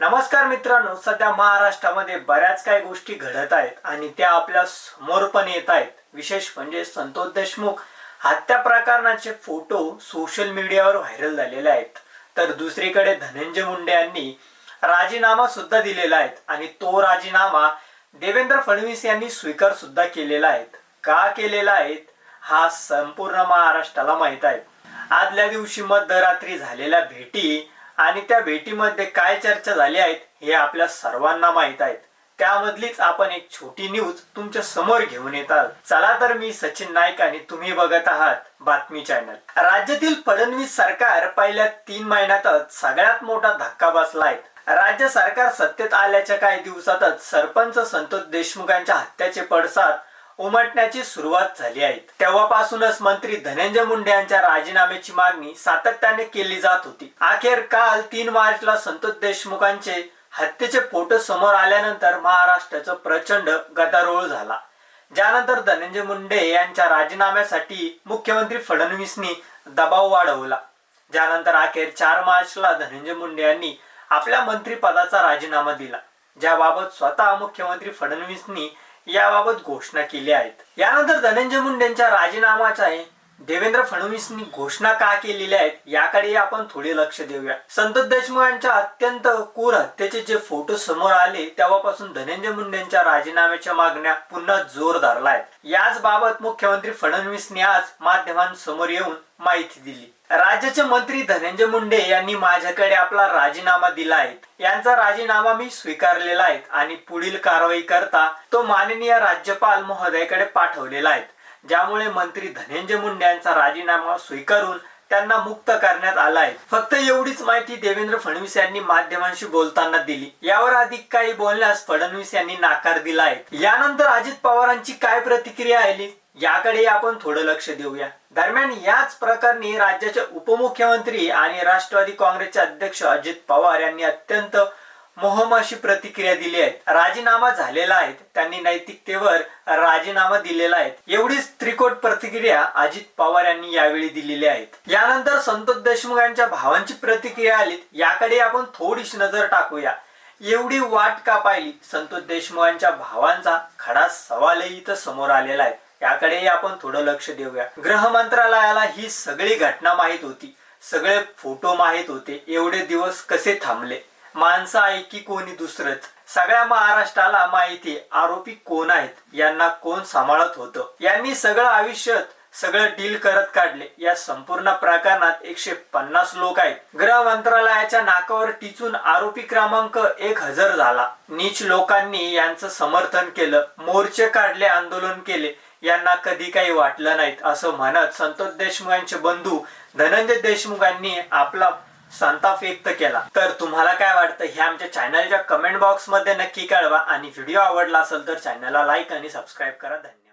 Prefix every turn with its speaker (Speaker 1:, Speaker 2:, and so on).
Speaker 1: नमस्कार मित्रांनो सध्या महाराष्ट्रामध्ये बऱ्याच काही गोष्टी घडत आहेत आणि त्या आपल्यासमोर पण येत आहेत. विशेष म्हणजे संतोष देशमुख हत्या प्रकरणाचे फोटो सोशल मीडियावर व्हायरल झालेले आहेत. तर दुसरीकडे धनंजय मुंडे यांनी राजीनामा सुद्धा दिलेला आहे आणि तो राजीनामा देवेंद्र फडणवीस यांनी स्वीकार सुद्धा केलेला आहे. का केलेला आहे हा संपूर्ण महाराष्ट्राला माहीत आहे. आदल्या दिवशी मध्यरात्री झालेल्या भेटी आणि त्या भेटीमध्ये काय चर्चा झाली आहेत हे आपल्या सर्वांना माहीत आहेत. त्यामधलीच आपण एक छोटी न्यूज तुमच्यासमोर घेऊन येतात चला तर मी सचिन नाईक आणि तुम्ही बघत आहात बातमी चॅनल राज्यातील फडणवीस सरकार पहिल्या तीन महिन्यातच सगळ्यात मोठा धक्का बसला आहे. राज्य सरकार सत्तेत आल्याच्या काही दिवसातच सरपंच संतोष देशमुखांच्या हत्याचे पडसाद उमटण्याची सुरुवात झाली आहे. तेव्हापासूनच मंत्री धनंजय मुंडे यांच्या राजीनाम्याची मागणी सातत्याने केली जात होती. अखेर काल तीन मार्चला संतोष देशमुखांचे हत्येचे फोटो समोर आल्यानंतर महाराष्ट्राचं प्रचंड गदारोळ झाला. ज्यानंतर धनंजय मुंडे यांच्या राजीनाम्यासाठी मुख्यमंत्री फडणवीसनी दबाव वाढवला. ज्यानंतर अखेर चार मार्चला धनंजय मुंडे यांनी आपल्या मंत्रिपदाचा राजीनामा दिला. ज्याबाबत स्वतः मुख्यमंत्री फडणवीसनी याबाबत घोषणा केली आहेत. यानंतर धनंजय मुंडेंच्या राजीनामाचा देवेंद्र फडणवीसनी घोषणा का केलेल्या आहेत याकडे आपण थोडे लक्ष देऊया. संत देशमुख यांच्या अत्यंत क्रूर हत्येचे जे फोटो समोर आले तेव्हापासून धनंजय मुंडेंच्या राजीनाम्याच्या मागण्या पुन्हा जोर धरला आहेत. याच बाबत मुख्यमंत्री फडणवीसनी आज माध्यमांसमोर येऊन माहिती दिली. राज्याचे मंत्री धनंजय मुंडे यांनी माझ्याकडे आपला राजीनामा दिला आहे. यांचा राजीनामा मी स्वीकारलेला आहे आणि पुढील कारवाई करता तो माननीय राज्यपाल महोदयाकडे पाठवलेला आहे. ज्यामुळे मंत्री धनंजय मुंडे यांचा राजीनामा स्वीकारून त्यांना मुक्त करण्यात आला आहे. फक्त एवढीच माहिती देवेंद्र फडणवीस यांनी माध्यमांशी बोलताना दिली. यावर अधिक काही बोलण्यास फडणवीस यांनी नाकार दिला आहे. यानंतर अजित पवारांची काय प्रतिक्रिया आली? याकडे आपण थोडं लक्ष देऊया. दरम्यान याच प्रकरणी राज्याचे उपमुख्यमंत्री आणि राष्ट्रवादी काँग्रेसचे अध्यक्ष अजित पवार यांनी अत्यंत मोहम अशी प्रतिक्रिया दिली आहे. राजीनामा झालेला आहे. त्यांनी नैतिकतेवर राजीनामा दिलेला आहे. एवढीच त्रिकोट प्रतिक्रिया अजित पवार यांनी यावेळी दिलेली आहेत. यानंतर संतोष देशमुख यांच्या भावांची प्रतिक्रिया आली याकडे आपण थोडीशी नजर टाकूया. एवढी वाट का पाहिली? संतोष देशमुख यांच्या भावांचा खडा सवालही इथं समोर आलेला आहे. याकडे आपण थोडं लक्ष देऊया. ग्रह मंत्रालयाला ही सगळी घटना माहीत होती. सगळे फोटो माहीत होते. एवढे दिवस कसे थांबले? माणसं आहे की कोणी दुसरंच? सगळ्या महाराष्ट्राला माहिती आरोपी कोण आहेत? यांना कोण सांभाळत होतं? यांनी सगळं आयुष्यात सगळं डील करत काढले. या संपूर्ण प्रकरणात एकशे पन्नास लोक आहेत. गृह मंत्रालयाच्या नाकावर टिचून आरोपी क्रमांक एक हजर झाला. नीच लोकांनी यांचं समर्थन केलं. मोर्चे काढले आंदोलन केले. यांना कधी काही वाटलं नाहीत असं म्हणत संतोष देशमुख यांचे बंधू धनंजय देशमुख यांनी आपला संताप व्यक्त केला. तर तुम्हाला काय वाटतं हे आमच्या चॅनलच्या कमेंट बॉक्समध्ये नक्की कळवा. आणि व्हिडिओ आवडला असेल तर चॅनलला लाईक आणि सबस्क्राईब करा. धन्यवाद.